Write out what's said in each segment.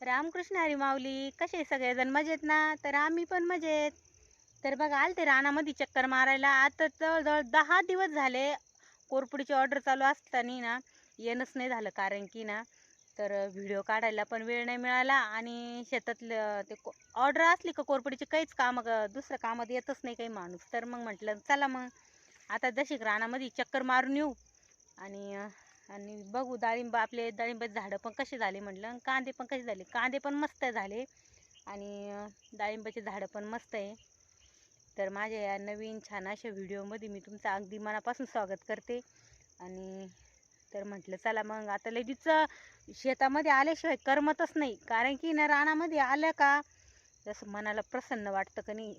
रामकृष्ण हरी माऊली कसे सगळेजण? मजेत ना? तर आम्ही पण मजेत. तर बघा आलते रानामध्ये चक्कर मारायला. आता जवळजवळ दहा दिवस झाले कोरपुडीची ऑर्डर चालू असताना ना येणंच नाही झालं कारण की ना तर व्हिडिओ काढायला पण वेळ नाही मिळाला आणि शेतातलं ते ऑर्डर असली का कोरपुडीची काहीच कामं दुसऱ्या कामात येतच नाही काही माणूस. तर मग म्हटलं चला मग. आता जशी रानामध्ये चक्कर मारून येऊ आणि आणि बघू डाळिंब आपले डाळिंबाचे झाडं पण कसे झाले म्हटलं कांदे पण कसे झाले? कांदे पण मस्त झाले आणि डाळिंबाचे झाडं पण मस्त आहे. तर माझ्या या नवीन छान अशा व्हिडिओमध्ये मी तुमचं अगदी मनापासून स्वागत करते. आणि तर म्हटलं चला मग आता लगेच शेतामध्ये आल्याशिवाय करमतच नाही. कारण की ना रानामध्ये आलं का जसं मनाला प्रसन्न वाटतं का नाही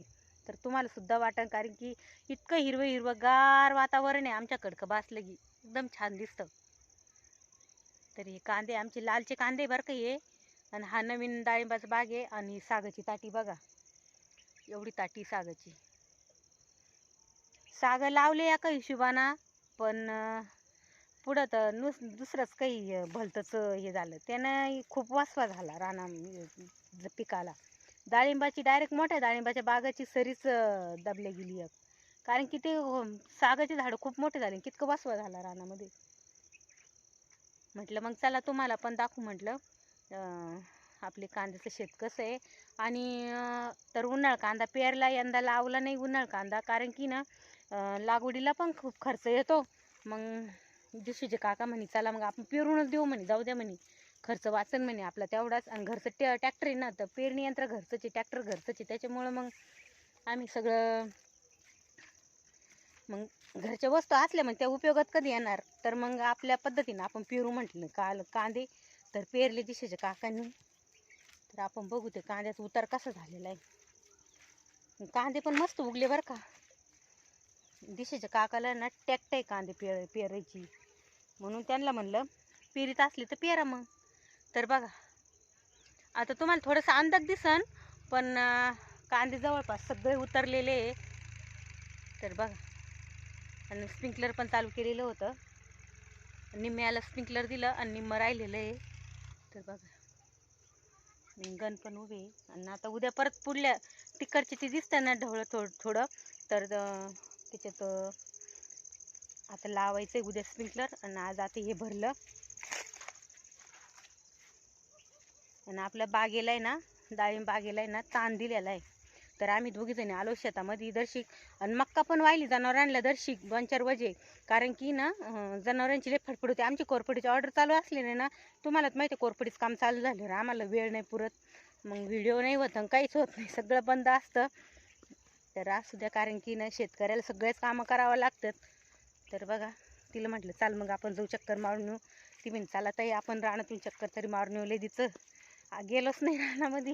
तर तुम्हाला सुद्धा वाटेल कारण की इतकं हिरवं हिरवं गार वातावरण आहे आमच्याकडकं बासलं की एकदम छान दिसतं. तर हे कांदे आमचे लालचे कांदे बरं का हे. आणि हा नवीन डाळिंबाचा बाग आहे आणि सागाची ताटी बघा. एवढी ताटी सागाची. साग लावले एका हिशोबाना पण पुढं तर नुस दुसरंच काही अं, भलतंच हे झालं. त्यानं खूप वासवा झाला राना पिकाला. डाळिंबाची डायरेक्ट मोठ्या डाळिंबाच्या बागाची सरीच दबल्या गेली. एक कारण की ते सागाचे झाडं खूप मोठे झाले कितकं वासवा झाला रानामध्ये. म्हटलं मग चला तुम्हाला पण दाखवू म्हटलं. आपले कांद्याचं शेत कसं आहे. आणि तर उन्हाळ कांदा पेरला यंदा लावला नाही उन्हाळ कांदा कारण की ना लागवडीला पण खूप खर्च येतो. मग दिवशीचे काका म्हणे चला मग आपण पेरूनच देऊ म्हणे जाऊ द्या म्हणे. खर्च वाचन म्हणे आपला तेवढाच. आणि घरचं टॅ ट्रॅक्टर आहे ना तर पेरणी यंत्र घरचंचे आहे ट्रॅक्टर त्याच्यामुळं मग आम्ही सगळं मग घरच्या वस्तू असल्या मग त्या उपयोगात कधी येणार? तर मग आपल्या पद्धतीनं आपण पेरू म्हटलं काल कांदे तर पेरले दिशेच्या काकांनी. तर आपण बघू ते कांद्याचा उतार कसा झालेला आहे. कांदे पण मस्त उगले बरं का. दिशेच्या काकाला ना टॅक्ट आहे कांदे पेर पेरायची. म्हणून त्यांना म्हणलं पेरीत असली तर पेरा मग. तर बघा आता तुम्हाला थोडंसं अंदाज दिसन पण कांदे जवळपास सगळे उतरलेले तर बघा. आणि स्प्रिंकलर पण चालू केलेलं होतं. निम्म्याला स्प्रिंकलर दिलं आणि निम्मं राहिलेलं आहे. तर बघा. गण पण उभे आहे. आणि आता उद्या परत पुढल्या तिकडचे ते दिसतं ना ढवळं थोडं थोडं. तर त्याच्यात आता लावायचं आहे उद्या स्प्रिंकलर. आणि आज आता हे भरलं. आणि आपल्या बागेला आहे ना डाळिंब बागेला आहे ना ताण दिलेला आहे. तर आम्ही दोघी जणी आलो शेतामध्ये दर्शिक. आणि मक्का पण वाहिली जनावरांना दर्शिक. दोन चार वजे. कारण की ना जनावरांची लई फडफड आमची कोरफडीची ऑर्डर चालू असलेली ना तुम्हालाच माहिती आहे कोरफडीचं काम चालू झालं. आम्हाला वेळ नाही पुरत. मग व्हिडिओ नाही होत आणि काहीच होत नाही. सगळं बंद असतं. तर असू द्या कारण की ना शेतकऱ्याला सगळेच कामं करावं लागतात. तर बघा तिला म्हटलं चाल मग आपण जाऊ चक्कर मारून येऊ. ती म्हणे चाला ताई आपण रानातून चक्कर तरी मारून येऊ लेदीचं आ, गेलोच नाही रानामध्ये.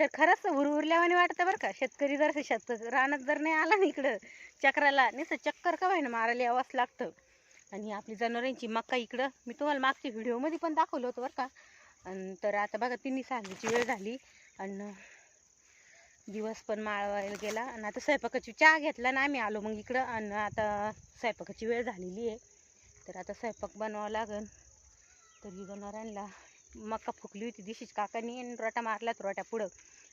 तर खरंच उरल्यावाने वाटतं बरं का. शेतकरी जर शेत रानात जर नाही आला ना इकडं चक्राला नुसतं चक्कर का ना मारायला यावंच लागतं. आणि आपली जनावरांची मक्का इकडं मी तुम्हाला मागच्या व्हिडिओमध्ये पण दाखवलं होतं बरं का. आणि तर आता बघा तिन्ही सांगायची वेळ झाली. आणि दिवस पण माळवायला गेला. आणि आता स्वयंपाकाची चहा घेतला ना आम्ही आलो मग इकडं. आणि आता स्वयंपाकाची वेळ झालेली आहे. तर आता स्वयंपाक बनवावा लागेल तर ही जनावरांना मका फुकली होती दिशीच काकांनी आणि रोटा मारलात रोट्या पुढं.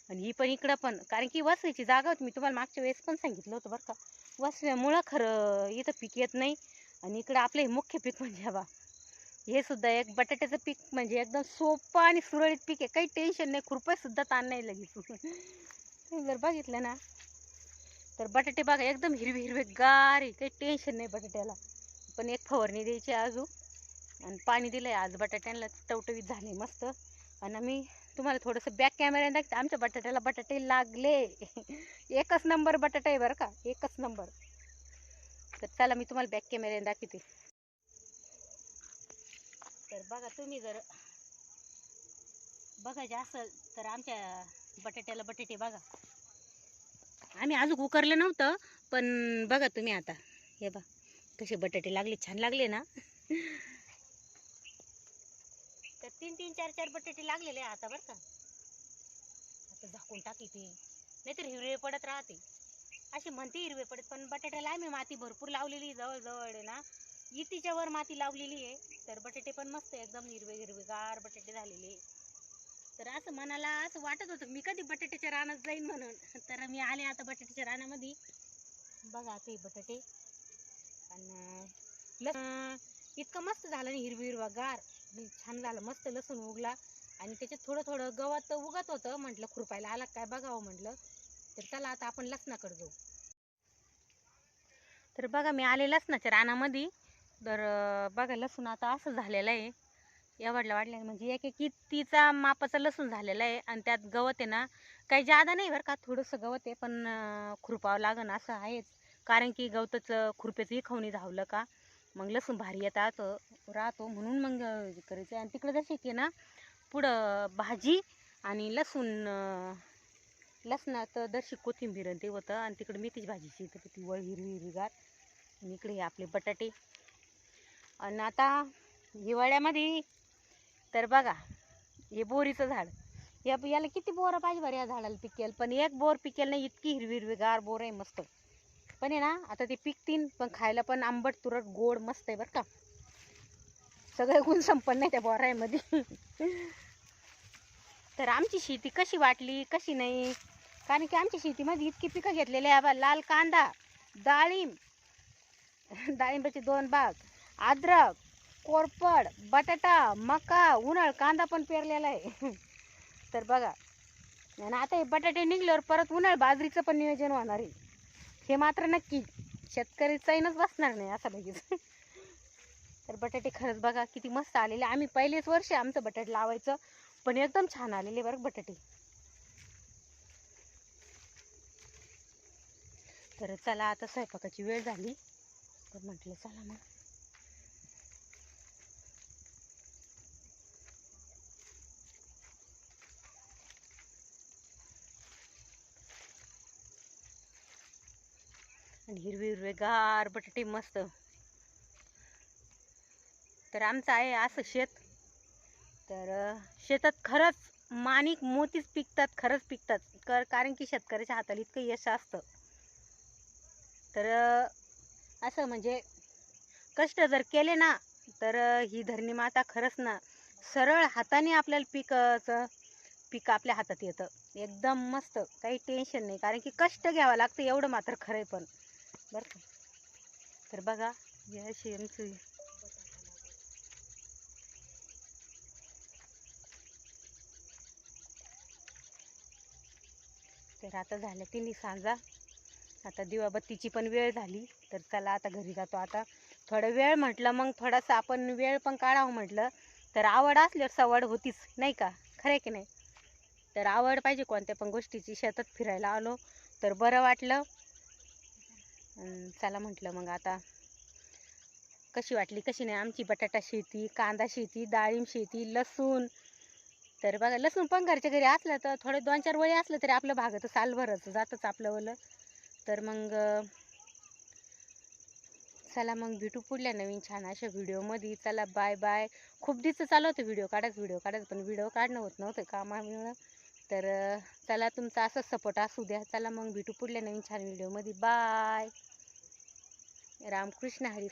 आणि ही पण इकडं पण कारण की वसईची जागा होती मी तुम्हाला मागच्या वेळेस पण सांगितलं होतं बरं का. वसव्यामुळं खरं इथं पीक येत नाही आणि इकडं आपलं हे मुख्य पीक म्हणजे हवा. हे सुद्धा एक बटाट्याचं पीक म्हणजे एकदम सोपं आणि सुरळीत पीक आहे. काही टेन्शन नाही खुरपायसुद्धा ताण नाही लगेच. जर बघितलं ना तर बटाटे बघा एकदम हिरवे हिरवे गार आहे. काही टेन्शन नाही बटाट्याला. पण एक फवारणी द्यायची अजून. आणि पाणी दिलं आहे आज बटाट्यांना टवटवीत झाले मस्त. आणि मी तुम्हाला थोडंसं बॅक कॅमेऱ्याने दाखवते आमच्या बटाट्याला बटाटे लागले. एकच नंबर बटाटा आहे बरं का एकच नंबर तर चला मी तुम्हाला बॅक कॅमेऱ्याने दाखवते. तर बघा तुम्ही जर बघायचे असेल तर आमच्या बटाट्याला बटाटे बघा. आम्ही अजून उकरलं नव्हतं पण बघा तुम्ही आता. हे बा कसे बटाटे लागले छान लागले ना. तीन तीन चार चार बटाटे लागलेले आता बरं का. आता झाकून टाकी ते नाहीतर हिरवे पडत राहते. असे म्हणते हिरवे पडत पण बटाट्याला आम्ही माती भरपूर लावलेली जवळजवळ आहे ना. इतीच्या वर माती लावलेली आहे तर बटाटे पण मस्त आहे, एकदम हिरवे हिरवेगार बटाटे झालेले तर असं मनाला असं वाटत होतं मी कधी बटाट्याच्या रानात जाईन म्हणून. तर मी आले आता बटाट्याच्या रानामध्ये. बघा आता हे बटाटे. आणि इतकं मस्त झालं ना हिरवी हिरवा गार छान झालं. मस्त लसूण उगला. आणि त्याच्यात थोडं थोडं गवत उगत होतं. म्हटलं खुरपायला आला काय बघावं म्हटलं. तर चला आता आपण लसणाकडे जाऊ. तर बघा मी आले लसणाच्या रानामध्ये. तर बघा लसूण आता असं झालेलं आहे. एवढला वाढल्या म्हणजे एक एक कितीचा मापाचा लसूण झालेला आहे. आणि त्यात गवत आहे ना काही जादा नाही बरं का थोडंसं गवत आहे. पण खुरपावं लागन असं आहेच. कारण की गवताचं खुरप्याचंही खवणी धावलं का? मग लसूण भारी येतात राहतो म्हणून मग करायचं. आणि तिकडं जसे की ना पुढं भाजी आणि लसूण लसणात दर्शी कोथिंबीर आणि ते होतं. आणि तिकडं मेथीची भाजीची तर ती वळ हिरवी हिरवीगार आणि इकडे हे आपले बटाटे. आणि आता हिवाळ्यामध्ये तर बघा हे बोरीचं झाड. या याला किती बोरं पाहिजे बरं या झाडाला पिकेल? पण एक बोर पिकेल नाही इतकी हिरवी हिरवीगार बोर आहे मस्त. पण आहे ना आता ते पिकतीन पण खायला पण आंबट तुरट गोड मस्त आहे बरं का. सगळे गुण संपन्न आहे त्या बोरायमध्ये तर आमची शेती कशी वाटली कशी नाही? कारण की आमच्या शेतीमध्ये इतकी पिकं घेतलेली आहे बा लाल कांदा डाळिंब डाळिंबाचे दोन बाग अद्रक कोरपड बटाटा मका उन्हाळ कांदा पण पेरलेला आहे. तर बघा आणि आता हे बटाटे निघल्यावर परत उन्हाळ बाजरीचं पण नियोजन होणार आहे. हे मात्र नक्की शेतकरी चैनच बसणार नाही असं लगेच. तर बटाटे खरंच बघा किती मस्त आलेले. आम्ही पहिलेच वर्ष आमचं बटाटे लावायचं पण एकदम छान आलेले बरं बटाटे. तर चला आता स्वयंपाकाची वेळ झाली. तर म्हटलं चला मग. आणि हिरवे हिरवे गार बटाटे मस्त. तर आमचं आहे असं शेत. तर शेतात खरंच माणिक मोतीच पिकतात खरंच पिकतात. कर कारण की शेतकऱ्याच्या हाताला इतकं यश असतं. तर असं म्हणजे कष्ट जर केले ना तर ही धरणी माता खरंच ना सरळ हाताने आपल्याला पिकचं पीक आपल्या हातात येतं. एकदम मस्त काही टेन्शन नाही. कारण की कष्ट घ्यावं लागतं एवढं मात्र खरं आहे पण. बरं तर बघा हे अशी आमची तर आता झालं तिन्ही सांजा. आता दिवाबत्तीची पण वेळ झाली तर चला आता घरी जातो आता. थोडा वेळ म्हटलं मग थोडासा आपण वेळ पण काढावं म्हटलं. तर आवड असल्यावर सवड होतीच नाही का? खरं आहे की नाही? तर आवड पाहिजे कोणत्या पण गोष्टीची शेतात फिरायला आलो तर बरं वाटलं. चला म्हटलं मग आता. कशी वाटली? कशी नाही? आमची बटाटा शेती कांदा शेती डाळिंब शेती लसूण तर बघा लसूण पण घरच्या घरी असलं तर थोडे दोन चार वळी असलं तरी आपलं भागतं सालभरच जातच आपलं ओलं. तर मग चला मग भेटू पुढल्या नवीन छान अशा व्हिडिओमध्ये. चला बाय बाय खूप दिवस चालू होतं व्हिडिओ काढायचं व्हिडिओ काढायचं पण व्हिडिओ काढणं होत नव्हतं कामामुळं. तर चला तुमचा असंच सपोर्ट असू द्या. चला मग भेटू पुढल्या नवीन छान व्हिडिओमध्ये. बाय रामकृष्ण हरी